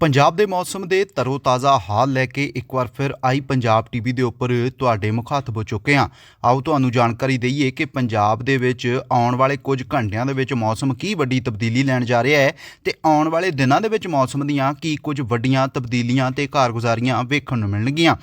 ਪੰਜਾਬ ਦੇ ਮੌਸਮ ਦੇ ਤਰੋਤਾਜ਼ਾ ਹਾਲ ਲੈ ਕੇ ਇੱਕ ਵਾਰ ਫਿਰ ਆਈ ਪੰਜਾਬ ਟੀਵੀ ਦੇ ਉੱਪਰ ਤੁਹਾਡੇ ਮੁਖਾਤਬ ਹੋ ਚੁੱਕੇ ਹਾਂ ਆਓ ਤੁਹਾਨੂੰ ਜਾਣਕਾਰੀ ਦਈਏ ਕਿ ਪੰਜਾਬ ਦੇ ਵਿੱਚ ਆਉਣ ਵਾਲੇ ਕੁਝ ਘੰਟਿਆਂ ਦੇ ਵਿੱਚ ਮੌਸਮ ਕੀ ਵੱਡੀ ਤਬਦੀਲੀ ਲੈਣ ਜਾ ਰਿਹਾ ਹੈ ਤੇ ਆਉਣ ਵਾਲੇ ਦਿਨਾਂ ਦੇ ਵਿੱਚ ਮੌਸਮ ਦੀਆਂ ਕੀ ਕੁਝ ਵੱਡੀਆਂ ਤਬਦੀਲੀਆਂ ਤੇ ਕਾਰਗੁਜ਼ਾਰੀਆਂ ਵੇਖਣ ਨੂੰ ਮਿਲਣਗੀਆਂ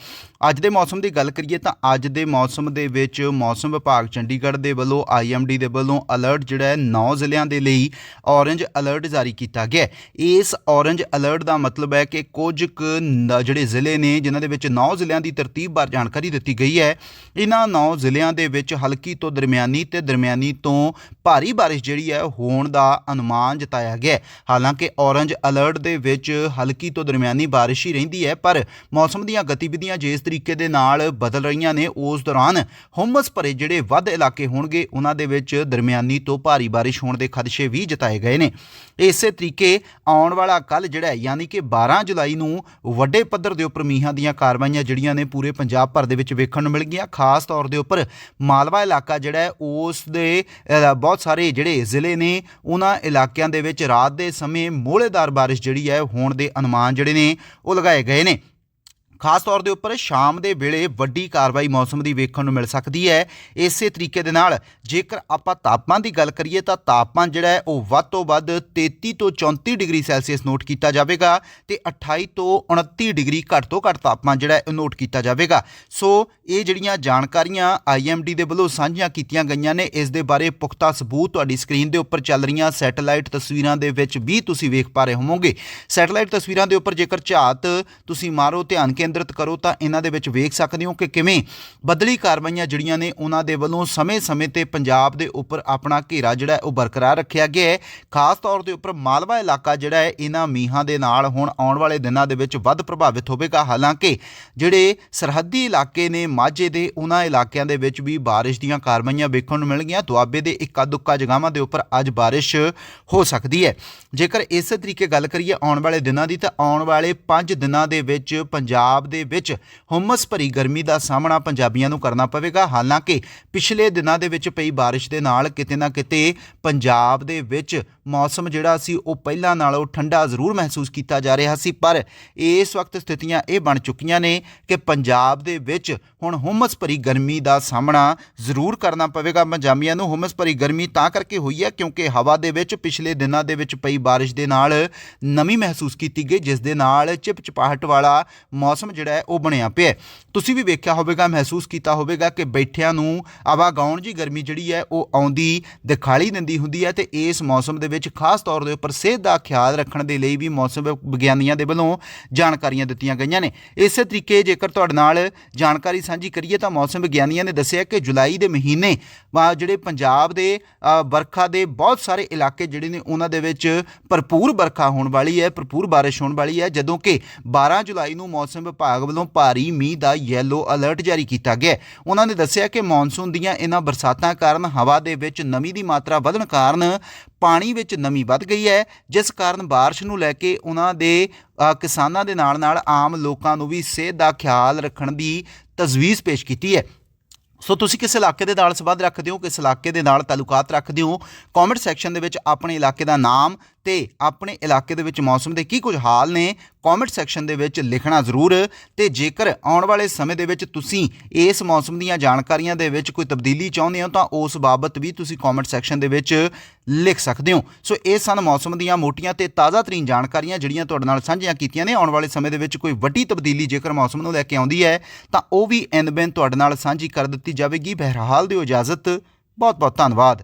ਅੱਜ ਦੇ ਮੌਸਮ ਦੀ ਗੱਲ ਕਰੀਏ ਤਾਂ ਅੱਜ ਦੇ ਮੌਸਮ ਦੇ ਵਿੱਚ ਮੌਸਮ ਵਿਭਾਗ ਚੰਡੀਗੜ੍ਹ ਦੇ ਵੱਲੋਂ ਆਈਐਮਡੀ ਦੇ ਵੱਲੋਂ ਅਲਰਟ ਜਿਹੜਾ ਹੈ 9 ਜ਼ਿਲ੍ਹਿਆਂ ਦੇ ਲਈ ਔਰੇਂਜ ਅਲਰਟ ਜਾਰੀ ਕੀਤਾ ਗਿਆ ਹੈ। ਇਸ ਔਰੇਂਜ ਅਲਰਟ ਦਾ ਮਤਲਬ ਹੈ ਕਿ ਕੁਝ ਕੁ ਨ- ਜਿਹੜੇ ਜ਼ਿਲ੍ਹੇ ਨੇ, ਜਿਨ੍ਹਾਂ ਦੇ ਵਿੱਚ 9 ਜ਼ਿਲ੍ਹਿਆਂ ਦੀ ਤਰਤੀਬ ਬਾਰੇ ਜਾਣਕਾਰੀ ਦਿੱਤੀ ਗਈ ਹੈ ਇਹਨਾਂ 9 ਜ਼ਿਲ੍ਹਿਆਂ ਦੇ ਵਿੱਚ ਹਲਕੀ ਤੋਂ ਦਰਮਿਆਨੀ ਤੇ ਦਰਮਿਆਨੀ ਤੋਂ ਭਾਰੀ ਬਾਰਿਸ਼ ਜਿਹੜੀ ਹੈ ਹੋਣ ਦਾ ਅਨੁਮਾਨ ਜਤਾਇਆ ਗਿਆ ਹੈ। ਹਾਲਾਂਕਿ ਔਰੰਜ ਅਲਰਟ ਦੇ ਵਿੱਚ ਹਲਕੀ ਤੋਂ ਦਰਮਿਆਨੀ ਬਾਰਿਸ਼ ਹੀ ਰਹਿੰਦੀ ਹੈ, ਪਰ ਮੌਸਮ ਦੀਆਂ ਗਤੀਵਿਧੀਆਂ ਜਿਸ ਤਰੀਕੇ ਦੇ ਨਾਲ ਬਦਲ ਰਹੀਆਂ ਨੇ, ਉਸ ਦੌਰਾਨ ਹੁਮਸ ਭਰੇ ਜਿਹੜੇ ਵੱਧ ਇਲਾਕੇ ਹੋਣਗੇ ਉਹਨਾਂ ਦੇ ਵਿੱਚ ਦਰਮਿਆਨੀ ਤੋਂ ਭਾਰੀ ਬਾਰਿਸ਼ ਹੋਣ ਦੇ ਖਦਸ਼ੇ ਵੀ ਜਤਾਏ ਗਏ ਨੇ ਇਸੇ ਤਰੀਕੇ ਆਉਣ ਵਾਲਾ ਕੱਲ ਜਿਹੜਾ ਹੈ, ਯਾਨੀ ਕਿ 12 ਜੁਲਾਈ ਨੂੰ ਵੱਡੇ ਪੱਧਰ ਦੇ ਉੱਪਰ ਮੀਂਹਾਂ ਦੀਆਂ ਕਾਰਵਾਈਆਂ ਜਿਹੜੀਆਂ ਨੇ ਪੂਰੇ ਪੰਜਾਬ ਭਰ ਦੇ ਵਿੱਚ ਵੇਖਣ ਨੂੰ ਮਿਲ ਗਈਆਂ। ਖਾਸ ਤੌਰ ਦੇ ਉੱਪਰ ਮਾਲਵਾ ਇਲਾਕਾ ਜਿਹੜਾ ਹੈ, ਉਸ ਦੇ ਬਹੁਤ ਸਾਰੇ ਜਿਹੜੇ ਜ਼ਿਲ੍ਹੇ ਨੇ, ਉਹਨਾਂ ਇਲਾਕਿਆਂ ਦੇ ਵਿੱਚ ਰਾਤ ਦੇ ਸਮੇਂ ਮੋਹਲੇਦਾਰ ਬਾਰਿਸ਼ ਜਿਹੜੀ ਹੈ, ਹੋਣ ਦੇ ਅਨੁਮਾਨ ਜਿਹੜੇ ਨੇ, ਉਹ ਲਗਾਏ ਗਏ ਨੇ। ਖਾਸ ਤੌਰ ਦੇ ਉੱਪਰ ਸ਼ਾਮ ਦੇ ਵੇਲੇ ਵੱਡੀ ਕਾਰਵਾਈ ਮੌਸਮ ਦੀ ਵੇਖਣ ਨੂੰ ਮਿਲ ਸਕਦੀ ਹੈ। ਇਸੇ ਤਰੀਕੇ ਦੇ ਨਾਲ ਜੇਕਰ ਆਪਾਂ ਤਾਪਮਾਨ ਦੀ ਗੱਲ ਕਰੀਏ ਤਾਂ ਤਾਪਮਾਨ ਜਿਹੜਾ ਹੈ ਉਹ ਵੱਧ ਤੋਂ ਵੱਧ 33 ਤੋਂ 34 ਡਿਗਰੀ ਸੈਲਸੀਅਸ ਨੋਟ ਕੀਤਾ ਜਾਵੇਗਾ ਤੇ 28 ਤੋਂ 29 ਡਿਗਰੀ ਘੱਟ ਤੋਂ ਘੱਟ ਤਾਪਮਾਨ ਜਿਹੜਾ ਹੈ ਉਹ ਨੋਟ ਕੀਤਾ ਜਾਵੇਗਾ। ਸੋ ਇਹ ਜਿਹੜੀਆਂ ਜਾਣਕਾਰੀਆਂ ਆਈਐਮਡੀ ਦੇ ਵੱਲੋਂ ਸਾਂਝੀਆਂ ਕੀਤੀਆਂ ਗਈਆਂ ਨੇ, ਇਸ ਦੇ ਬਾਰੇ ਪੁਖਤਾ ਸਬੂਤ ਤੁਹਾਡੀ ਸਕਰੀਨ ਦੇ ਉੱਪਰ ਚੱਲ ਰਹੀਆਂ ਸੈਟੇਲਾਈਟ ਤਸਵੀਰਾਂ ਦੇ ਵਿੱਚ ਵੀ ਤੁਸੀਂ ਵੇਖ ਪਾ ਰਹੇ ਹੋਵੋਗੇ। ਸੈਟੇਲਾਈਟ ਤਸਵੀਰਾਂ ਦੇ ਉੱਪਰ ਜੇਕਰ ਝਾਤ ਤੁਸੀਂ ਮਾਰੋ, ਧਿਆਨ ਕੇ ਕੇਂਦਰਿਤ ਕਰੋ ਤਾਂ ਇਹਨਾਂ ਦੇ ਵਿੱਚ ਵੇਖ ਸਕਦੇ ਹੋ ਕਿ ਕਿਵੇਂ ਬਦਲੀ ਕਾਰਵਾਈਆਂ ਜਿਹੜੀਆਂ ਨੇ ਉਹਨਾਂ ਦੇ ਵੱਲੋਂ ਸਮੇਂ-ਸਮੇਂ ਤੇ ਪੰਜਾਬ ਦੇ ਉੱਪਰ ਆਪਣਾ ਘੇਰਾ ਜਿਹੜਾ ਉਹ ਬਰਕਰਾਰ ਰੱਖਿਆ ਗਿਆ ਹੈ। ਖਾਸ ਤੌਰ ਦੇ ਉੱਪਰ ਮਾਲਵਾ ਇਲਾਕਾ ਜਿਹੜਾ ਹੈ, ਇਹਨਾਂ ਮੀਂਹਾਂ ਦੇ ਨਾਲ ਹੁਣ ਆਉਣ ਵਾਲੇ ਦਿਨਾਂ ਦੇ ਵਿੱਚ ਵੱਧ ਪ੍ਰਭਾਵਿਤ ਹੋਵੇਗਾ। ਹਾਲਾਂਕਿ ਜਿਹੜੇ ਸਰਹੱਦੀ ਇਲਾਕੇ ਨੇ, ਮਾਝੇ ਦੇ ਉਹਨਾਂ ਇਲਾਕਿਆਂ ਦੇ ਵਿੱਚ ਵੀ ਬਾਰਿਸ਼ ਦੀਆਂ ਕਾਰਵਾਈਆਂ ਵੇਖਣ ਨੂੰ ਮਿਲਣਗੀਆਂ ਦੁਆਬੇ ਦੇ ਇੱਕਾ ਦੁੱਕਾ ਜਗ੍ਹਾਵਾਂ ਦੇ ਉੱਪਰ ਅੱਜ ਬਾਰਿਸ਼ ਹੋ ਸਕਦੀ ਹੈ। ਜੇਕਰ ਇਸੇ ਤਰੀਕੇ ਗੱਲ ਕਰੀਏ ਆਉਣ ਵਾਲੇ ਦਿਨਾਂ ਦੀ ਤਾਂ ਆਉਣ ਵਾਲੇ 5 ਦਿਨਾਂ ਦੇ ਵਿੱਚ ਪੰਜਾਬ ਪੰਜਾਬ ਦੇ ਵਿੱਚ ਹੁਮਸ ਭਰੀ ਗਰਮੀ ਦਾ ਸਾਹਮਣਾ ਪੰਜਾਬੀਆਂ ਨੂੰ ਕਰਨਾ ਪਵੇਗਾ। ਹਾਲਾਂਕਿ ਪਿਛਲੇ ਦਿਨਾਂ ਦੇ ਵਿੱਚ ਪਈ ਬਾਰਿਸ਼ ਦੇ ਨਾਲ ਕਿਤੇ ਨਾ ਕਿਤੇ ਪੰਜਾਬ ਦੇ ਵਿੱਚ ਮੌਸਮ ਜਿਹੜਾ ਸੀ ਉਹ ਪਹਿਲਾਂ ਨਾਲੋਂ ਠੰਡਾ ਜ਼ਰੂਰ ਮਹਿਸੂਸ ਕੀਤਾ ਜਾ ਰਿਹਾ ਸੀ, ਪਰ ਇਸ ਵਕਤ ਸਥਿਤੀਆਂ ਇਹ ਬਣ ਚੁੱਕੀਆਂ ਨੇ ਕਿ ਪੰਜਾਬ ਦੇ ਵਿੱਚ ਹੁਣ ਹੁਮਸ ਭਰੀ ਗਰਮੀ ਦਾ ਸਾਹਮਣਾ ਜ਼ਰੂਰ ਕਰਨਾ ਪਵੇਗਾ। ਪੰਜਾਬੀਆਂ ਨੂੰ ਹੁਮਸ ਭਰੀ ਗਰਮੀ ਤਾਂ ਕਰਕੇ ਹੋਈ ਹੈ ਕਿਉਂਕਿ ਹਵਾ ਦੇ ਵਿੱਚ ਪਿਛਲੇ ਦਿਨਾਂ ਦੇ ਵਿੱਚ ਪਈ ਬਾਰਿਸ਼ ਦੇ ਨਾਲ ਨਮੀ ਮਹਿਸੂਸ ਕੀਤੀ ਗਈ, ਜਿਸ ਦੇ ਨਾਲ ਚਿਪਚਿਪਾਹਟ ਵਾਲਾ ਮੌਸਮ ਜਿਹੜਾ ਹੈ ਉਹ ਬਣਿਆ ਪਿਆ ਤੁਸੀਂ ਵੀ ਵੇਖਿਆ ਹੋਵੇਗਾ, ਮਹਿਸੂਸ ਕੀਤਾ ਹੋਵੇਗਾ ਕਿ ਬੈਠਿਆਂ ਨੂੰ ਆਵਾਗਾਉਣ ਜੀ ਗਰਮੀ ਜਿਹੜੀ ਹੈ ਉਹ ਆਉਂਦੀ, ਦਿਖਾਲੀ ਦਿੰਦੀ ਹੁੰਦੀ ਹੈ ਤੇ ਇਸ ਮੌਸਮ ਦੇ ਵਿੱਚ ਖਾਸ ਤੌਰ ਦੇ ਉੱਪਰ ਸਿਹਤ ਦਾ ਖਿਆਲ ਰੱਖਣ ਦੇ ਲਈ ਵੀ ਮੌਸਮ ਵਿਗਿਆਨੀਆਂ ਦੇ ਵੱਲੋਂ ਜਾਣਕਾਰੀਆਂ ਦਿੱਤੀਆਂ ਗਈਆਂ ਨੇ। ਇਸੇ ਤਰੀਕੇ ਜੇਕਰ ਤੁਹਾਡੇ ਨਾਲ ਜਾਣਕਾਰੀ ਸਾਂਝੀ ਕਰੀਏ ਤਾਂ ਮੌਸਮ ਵਿਗਿਆਨੀਆਂ ਨੇ ਦੱਸਿਆ ਕਿ ਜੁਲਾਈ ਦੇ ਮਹੀਨੇ ਜਿਹੜੇ ਪੰਜਾਬ ਦੇ ਵਰਖਾ ਦੇ ਬਹੁਤ ਸਾਰੇ ਇਲਾਕੇ ਜਿਹੜੇ ਨੇ ਉਹਨਾਂ ਦੇ ਵਿੱਚ ਭਰਪੂਰ ਵਰਖਾ ਹੋਣ ਵਾਲੀ ਹੈ, ਭਰਪੂਰ ਬਾਰਿਸ਼ ਹੋਣ ਵਾਲੀ ਹੈ, ਜਦੋਂ ਕਿ 12 ਜੁਲਾਈ ਨੂੰ ਮੌਸਮ ਵਿਭਾਗ ਵੱਲੋਂ ਭਾਰੀ ਮੀਂਹ ਦਾ ਯੈਲੋ ਅਲਰਟ ਜਾਰੀ ਕੀਤਾ ਗਿਆ ਉਹਨਾਂ ਨੇ ਦੱਸਿਆ ਕਿ ਮੌਨਸੂਨ ਦੀਆਂ ਇਹਨਾਂ ਬਰਸਾਤਾਂ ਕਾਰਨ ਹਵਾ ਦੇ ਵਿੱਚ ਨਮੀ ਦੀ ਮਾਤਰਾ ਵਧਣ ਕਾਰਨ ਪਾਣੀ ਵਿੱਚ ਨਮੀ ਵੱਧ ਗਈ ਹੈ, ਜਿਸ ਕਾਰਨ ਬਾਰਿਸ਼ ਨੂੰ ਲੈ ਕੇ ਉਹਨਾਂ ਦੇ ਕਿਸਾਨਾਂ ਦੇ ਨਾਲ ਨਾਲ ਆਮ ਲੋਕਾਂ ਨੂੰ ਵੀ ਸਿਹਤ ਦਾ ਖਿਆਲ ਰੱਖਣ ਦੀ ਤਜਵੀਜ਼ ਪੇਸ਼ ਕੀਤੀ ਹੈ। ਸੋ ਤੁਸੀਂ ਕਿਸ ਇਲਾਕੇ ਦੇ ਨਾਲ ਸੰਬੰਧ ਰੱਖਦੇ ਹੋ, ਕਿਸ ਇਲਾਕੇ ਦੇ ਨਾਲ ਤਾਲੁਕਾਤ ਰੱਖਦੇ ਹੋ? ਕਮੈਂਟ ਸੈਕਸ਼ਨ ਦੇ ਵਿੱਚ ਆਪਣੇ ਇਲਾਕੇ ਦਾ ਨਾਮ ਤੇ ਆਪਣੇ ਇਲਾਕੇ ਦੇ ਵਿੱਚ ਮੌਸਮ ਦੇ ਕੀ ਕੁਝ ਹਾਲ ਨੇ ਕਮੈਂਟ ਸੈਕਸ਼ਨ ਦੇ ਵਿੱਚ ਲਿਖਣਾ ਜ਼ਰੂਰ। ਤੇ ਜੇਕਰ ਆਉਣ ਵਾਲੇ ਸਮੇਂ ਦੇ ਵਿੱਚ ਤੁਸੀਂ ਇਸ ਮੌਸਮ ਦੀਆਂ ਜਾਣਕਾਰੀਆਂ ਦੇ ਵਿੱਚ ਕੋਈ ਤਬਦੀਲੀ ਚਾਹੁੰਦੇ ਹੋ, ਤਾਂ ਉਸ ਬਾਬਤ ਵੀ ਤੁਸੀਂ ਕਮੈਂਟ ਸੈਕਸ਼ਨ ਦੇ ਵਿੱਚ ਲਿਖ ਸਕਦੇ ਹੋ। ਸੋ ਇਹ ਸਨ ਮੌਸਮ ਦੀਆਂ ਮੋਟੀਆਂ ਤੇ ਤਾਜ਼ਾ ਤਰੀਨ ਜਾਣਕਾਰੀਆਂ ਜਿਹੜੀਆਂ ਤੁਹਾਡੇ ਨਾਲ ਸਾਂਝੀਆਂ ਕੀਤੀਆਂ ਨੇ। ਆਉਣ ਵਾਲੇ ਸਮੇਂ ਦੇ ਵਿੱਚ ਕੋਈ ਵੱਡੀ ਤਬਦੀਲੀ ਜੇਕਰ ਮੌਸਮ ਨੂੰ ਲੈ ਕੇ ਆਉਂਦੀ ਹੈ, ਤਾਂ ਉਹ ਵੀ ਐਨ ਬੈਨ ਤੁਹਾਡੇ ਨਾਲ ਸਾਂਝੀ ਕਰ ਦਿੱਤੀ ਜਾਵੇਗੀ। ਬਹਿਰਹਾਲ ਦਿਓ ਇਜਾਜ਼ਤ। ਬਹੁਤ ਬਹੁਤ ਧੰਨਵਾਦ।